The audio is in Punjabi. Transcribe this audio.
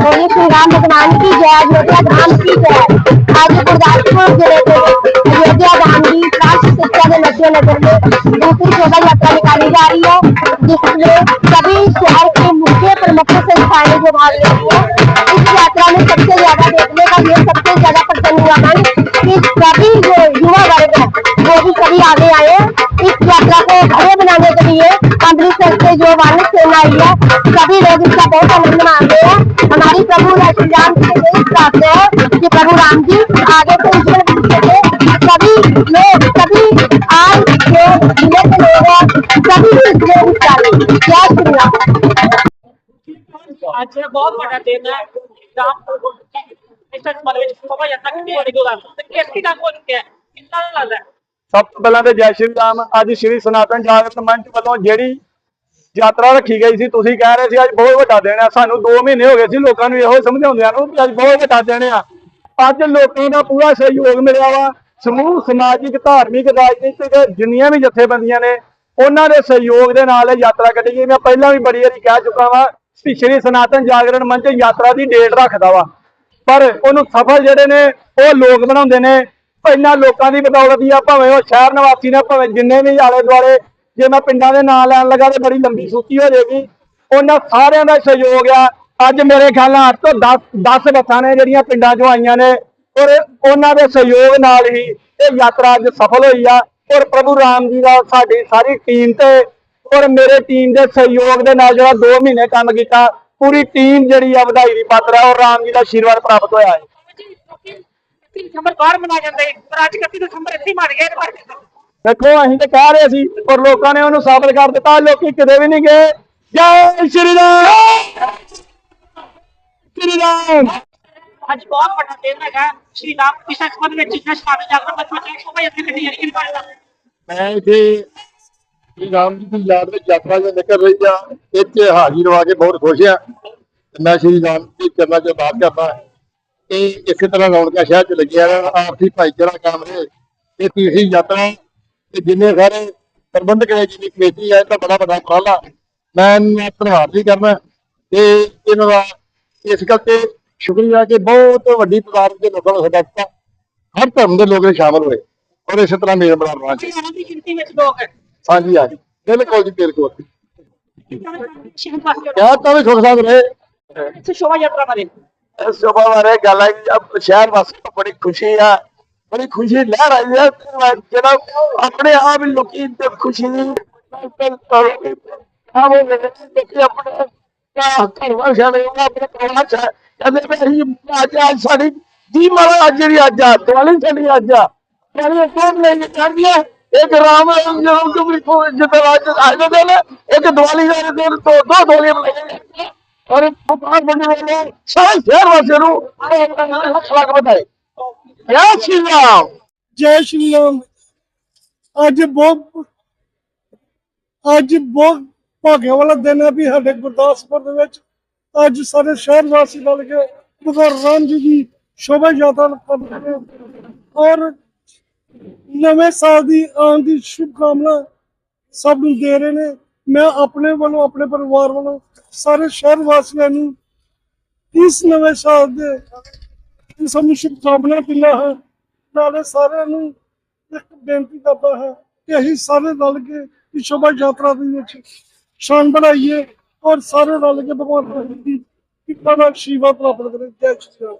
बोलिए श्री राम भगवान की जय, अयोध्या धाम की जय। आज गुरदासपुर ज़िले के अयोध्या धाम की राष्ट्र शिक्षा के मध्य नगर में दूसरी शोभा यात्रा निकाली जा रही है, जिसमें सभी शहर के मुख्य प्रमुख संस्थाएँ जो भाग ले रही है। इस यात्रा में सबसे ज़्यादा देखने का ये सबसे ज़्यादा प्रसन्न हुआ मन कि सभी जो युवा वर्ग है, वो भी सभी आगे आए इस यात्रा को भव्य बनाने के लिए अमृतसर से जो वानर सेना आई है, सभी लोग इसका बहुत आनंद मान रहे हैं। प्रभु श्री राम जी से यही प्रार्थना है कि प्रभु राम जी आगे से उज्जवल भविष्य के सभी लोग सभी आज जो जिले के लोग हैं सभी इसमें हिस्सा लें जय श्री राम ਅੱਜ ਬਹੁਤ ਵੱਡਾ ਦਿਨ ਹੈ ਰਾਮ ਇਸ ਤੱਕ ਵਿੱਚ ਸਭਾ ਯਾਤਰਾ ਕਿੰਨੀ ਵੱਡੀ ਗੱਲ ਹੈ ਤੇ ਕਿੰਨੀ ਤੱਕ ਹੋ ਚੁੱਕਿਆ ਹੈ ਕਿੰਨਾ ਦਾ ਲੱਗਦਾ ਹੈ ਸਭ ਤੋਂ ਪਹਿਲਾਂ ਤੇ ਜੈ ਸ਼੍ਰੀ ਰਾਮ ਅੱਜ ਸ਼੍ਰੀ ਸਨਾਤਨ ਜਾਗਰਤ ਮੰਚ ਵੱਲੋਂ ਜਿਹੜੀ ਯਾਤਰਾ ਰੱਖੀ ਗਈ ਸੀ, ਤੁਸੀਂ ਕਹਿ ਰਹੇ ਸੀ ਅੱਜ ਬਹੁਤ ਵੱਡਾ ਦਿਨ ਆ, ਸਾਨੂੰ 2 ਮਹੀਨੇ ਹੋ ਗਏ ਸੀ ਲੋਕਾਂ ਨੂੰ ਇਹੋ ਸਮਝਾਉਂਦਿਆਂ ਨੂੰ ਕਿ ਅੱਜ ਬਹੁਤ ਵੱਡਾ ਦਿਨ ਆ। ਅੱਜ ਲੋਕਾਂ ਦਾ ਪੂਰਾ ਸਹਿਯੋਗ ਮਿਲਿਆ ਵਾ, ਸਮੂਹ, ਸਮਾਜਿਕ, ਧਾਰਮਿਕ, ਰਾਜਨੀਤਿਕ, ਜਿੰਨੀਆਂ ਵੀ ਜਥੇਬੰਦੀਆਂ ਨੇ, ਉਹਨਾਂ ਦੇ ਸਹਿਯੋਗ ਦੇ ਨਾਲ ਇਹ ਯਾਤਰਾ ਕੱਢੀ ਗਈ। ਮੈਂ ਪਹਿਲਾਂ ਵੀ ਬੜੀ ਵਾਰੀ ਕਹਿ ਚੁੱਕਾ ਵਾਂ ਕਿ ਸ਼੍ਰੀ ਸਨਾਤਨ ਜਾਗਰਣ ਮੰਚ ਯਾਤਰਾ ਦੀ ਡੇਟ ਰੱਖਦਾ ਵਾ। ਪਰ ਉਹਨੂੰ ਸਫਲ ਜਿਹੜੇ ਨੇ, ਉਹ ਲੋਕ ਬਣਾਉਂਦੇ ਨੇ। ਪਹਿਲਾਂ ਲੋਕਾਂ ਦੀ ਬਦੌਲਤ ਹੀ ਆ, ਭਾਵੇਂ ਉਹ ਸ਼ਹਿਰ ਨਿਵਾਸੀ ਨੇ, ਭਾਵੇਂ ਜਿੰਨੇ ਵੀ ਆਲੇ ਦੁਆਲੇ ਜੇ ਮੈਂ ਪਿੰਡਾਂ ਦੇ ਨਾਂ ਲੈਣ ਲੱਗਾ ਤੇ ਬੜੀ ਲੰਬੀ ਸੂਚੀ ਹੋ ਜਾਏਗੀ। ਉਹਨਾਂ ਸਾਰਿਆਂ ਦਾ ਸਹਿਯੋਗ ਆ। ਅੱਜ ਮੇਰੇ ਖਿਆਲ ਨਾਲ 8 ਤੋਂ 10 10 ਬੱਸਾਂ ਨੇ ਜਿਹੜੀਆਂ ਪਿੰਡਾਂ ਚੋਂ ਆਈਆਂ ਨੇ ਔਰ ਉਹਨਾਂ ਦੇ ਸਹਿਯੋਗ ਨਾਲ ਹੀ ਇਹ ਯਾਤਰਾ ਅੱਜ ਸਫਲ ਹੋਈ ਆ। ਔਰ ਪ੍ਰਭੂ ਰਾਮ ਜੀ ਦਾ ਸਾਡੀ ਸਾਰੀ ਟੀਮ ਤੇ ਔਰ ਮੇਰੇ ਟੀਮ ਦੇ ਸਹਿਯੋਗ ਦੇ ਨਾਲ ਜਿਹੜਾ 2 ਮਹੀਨੇ ਕੰਮ ਕੀਤਾ, ਪੂਰੀ ਟੀਮ ਜਿਹੜੀ ਆ ਵਧਾਈ ਦੀ ਪਾਤਰ ਆ ਔਰ ਰਾਮ ਜੀ ਦਾ ਆਸ਼ੀਰਵਾਦ ਪ੍ਰਾਪਤ ਹੋਇਆ ਹੈ। ਜੀ ਲੋਕੀ 30 ਦਸੰਬਰ ਬਾਹਰ ਮਨਾ ਜਾਂਦੇ ਪਰ ਅੱਜ 31 ਦਸੰਬਰ ਇੱਥੇ ਮਰ ਗਏ ਦੇਖੋ ਅਸੀਂ ਤਾਂ ਕਹਿ ਰਹੇ ਸੀ ਪਰ ਲੋਕਾਂ ਨੇ ਉਹਨੂੰ ਸਾਬਤ ਕਰ ਦਿੱਤਾ ਲੋਕੀ ਕਿਤੇ ਵੀ ਨਹੀਂ ਗਏ। ਜੈ ਸ਼੍ਰੀ ਰਾਮ! ਸ਼੍ਰੀ ਰਾਮ! ਅੱਜ ਬਹੁਤ ਵੱਡਾ ਦਿਨ ਹੈਗਾ। ਸ਼੍ਰੀ ਰਾਮ ਕ੍ਰਿਸ਼ਨ ਸੰਬੰਧ ਵਿੱਚ ਜਿਹੜਾ ਸ਼ਾਮਿਲ ਜਾਗਰਣ ਮੰਚ ਵਿੱਚ ਸ਼ੋਭਾ ਯਾਤਰਾ ਕੱਢੀ ਮੈਂ ਇੱਥੇ ਸ੍ਰੀ ਰਾਮ ਜੀ ਦੀ ਯਾਦ ਵਿੱਚ ਯਾਤਰਾ ਜੋ ਨਿਕਲ ਰਹੀ ਆ। ਇੱਥੇ ਹਾਜ਼ਰ ਹੋ ਕੇ ਬਹੁਤ ਖੁਸ਼ ਆ। ਮੈਂ ਸ਼੍ਰੀ ਰਾਮ ਜੀ ਦੇ ਚਰਨਾਂ 'ਚ ਬਾਤ ਕਰਦਾ ਇਹ ਇਸੇ ਤਰ੍ਹਾਂ ਰੌਣਕਾਂ ਸ਼ਹਿਰ 'ਚ ਲੱਗਿਆ ਰਹਿਣ। ਆਪਸੀ ਭਾਈਚਾਰਾ ਕਾਇਮ ਰਹੇ। ਇਹ ਤੀਸਰੀ ਯਾਤਰਾ ਤੇ ਜਿੰਨੇ ਸਾਰੇ ਪ੍ਰਬੰਧਕ ਨੇ ਜਿੰਨੀ ਕਮੇਟੀ ਹੈ ਇਹਦਾ ਬੜਾ ਵੱਡਾ ਉਪਰਾਲਾ ਮੈਂ ਇਹਨਾਂ ਦਾ ਧੰਨਵਾਦ ਵੀ ਕਰਨਾ। ਤੇ ਇਹਨਾਂ ਦਾ ਇਸ ਗੱਲ ਤੇ ਸ਼ੁਕਰੀਆ ਕਿ ਬਹੁਤ ਵੱਡੀ ਤਾਦਾਦ ਦੇ ਲੋਕਾਂ ਨੇ ਸਾਡਾ ਦਿੱਤਾ। ਹਰ ਧਰਮ ਦੇ ਲੋਕ ਇਹ ਸ਼ਾਮਲ ਹੋਏ ਔਰ ਇਸੇ ਤਰ੍ਹਾਂ ਮੇਲ ਬਣਾ ਰਹਾ ਹਜ਼ਾਰਾਂ ਦੀ ਗਿਣਤੀ ਵਿੱਚ ਲੋਕ ਹੈ। ਹਾਂਜੀ ਹਾਂਜੀ। ਬਿਲਕੁਲ ਜੀ ਬਿਲਕੁਲ। ਕਿਆ ਤਾਂ ਵੀ ਸੁਖ ਸਾਧ ਰਹੇ। ਇੱਥੇ ਸ਼ੋਭਾ ਯਾਤਰਾ ਬਾਰੇ। ਸਭਾ ਬਾਰੇ ਗੱਲ ਹੈ ਕਿ ਸ਼ਹਿਰ ਵਾਸੀ ਬੜੀ ਖੁਸ਼ੀ ਆ। ਬੜੀ ਖੁਸ਼ੀ ਲਹਿਰ ਆਈ ਹੈ ਤੇ ਆਪਣੇ ਆਪ ਹੀ ਲੋਕੀ ਤੇ ਖੁਸ਼ੀ ਆ ਲੋਕੀ ਆਪਣੇ ਘਰ ਵਾਰ ਸ਼ਾਮੇ ਆਪਣੇ ਪ੍ਰਾਣਾ ਚ ਕਹਿੰਦੇ ਵੀ ਅਸੀਂ ਅੱਜ ਅੱਜ ਸਾਡੀ ਜੀ ਮਾਰਾ ਅੱਜ ਜਿਹੜੀ ਅੱਜ ਆ, ਦਿਵਾਲੀ ਸਾਡੀ ਅੱਜ ਆ। ਕਹਿੰਦੇ ਕੋਣ ਲੈ ਕੇ ਜਾਂਦੀ ਇੱਕ ਰਾਮ ਜਨਮ ਤੋਂ ਵੀ ਜਿੱਦਾਂ ਅੱਜ ਅੱਜ ਦੇ ਨੇ, ਇੱਕ ਦਿਵਾਲੀ ਦਾ ਦਿਨ ਤੋਂ ਦੋ ਦੋਲੇ ਬਣਾਏ ਔਰ ਬਾਹਰ ਬੰਦੇ ਨੇ ਸਾਰੇ ਸ਼ਹਿਰ ਵਾਸੀਆਂ ਨੂੰ ਲੱਖ ਲੱਖ ਵਧਾਈ ਜੈ ਸ਼੍ਰੀ ਰਾਮ। ਜੈ ਸ਼੍ਰੀ ਰਾਮ। ਅੱਜ ਬਹੁਤ ਅੱਜ ਬਹੁਤ ਭਾਗਿਆ ਵਾਲਾ ਦਿਨ ਹੈ ਵੀ ਸਾਡੇ ਗੁਰਦਾਸਪੁਰ ਦੇ ਵਿੱਚ। ਅੱਜ ਸਾਰੇ ਸ਼ਹਿਰ ਵਾਸੀ ਮਿਲ ਕੇ ਭਗਵਾਨ ਰਾਮ ਜੀ ਦੀ ਸ਼ੋਭਾ ਯਾਤਰਾ ਕਰ ਔਰ ਨਵੇਂ ਸਾਲ ਦੀ ਆਉਣ ਦੀ ਸ਼ੁਭ ਕਾਮਨਾ ਸਭ ਨੂੰ ਦੇ ਰਹੇ ਨੇ। ਮੈਂ ਆਪਣੇ ਵੱਲੋਂ, ਆਪਣੇ ਪਰਿਵਾਰ ਵੱਲੋਂ ਸਾਰੇ ਸ਼ਹਿਰ ਵਾਸੀਆਂ ਨੂੰ ਇਸ ਨਵੇਂ ਸਾਲ ਦੇ ਸਭ ਨੂੰ ਸ਼ੁਭ ਕਾਮਨਾ ਦਿੰਦਾ ਹਾਂ। ਨਾਲੇ ਸਾਰਿਆਂ ਨੂੰ ਇੱਕ ਬੇਨਤੀ ਕਰਦਾ ਹੈ ਕਿ ਅਸੀਂ ਸਾਰੇ ਰਲ ਕੇ ਇਸ ਸ਼ੋਭਾ ਯਾਤਰਾ ਦੇ ਵਿੱਚ ਸ਼ਾਨ ਬਣਾਈਏ ਔਰ ਸਾਰੇ ਰਲ ਕੇ ਭਗਵਾਨ ਦੀ ਕਿਰਪਾ ਦਾ ਆਸ਼ੀਰਵਾਦ ਪ੍ਰਾਪਤ ਕਰੇ। ਜੈ ਸ਼੍ਰੀ ਰਾਮ।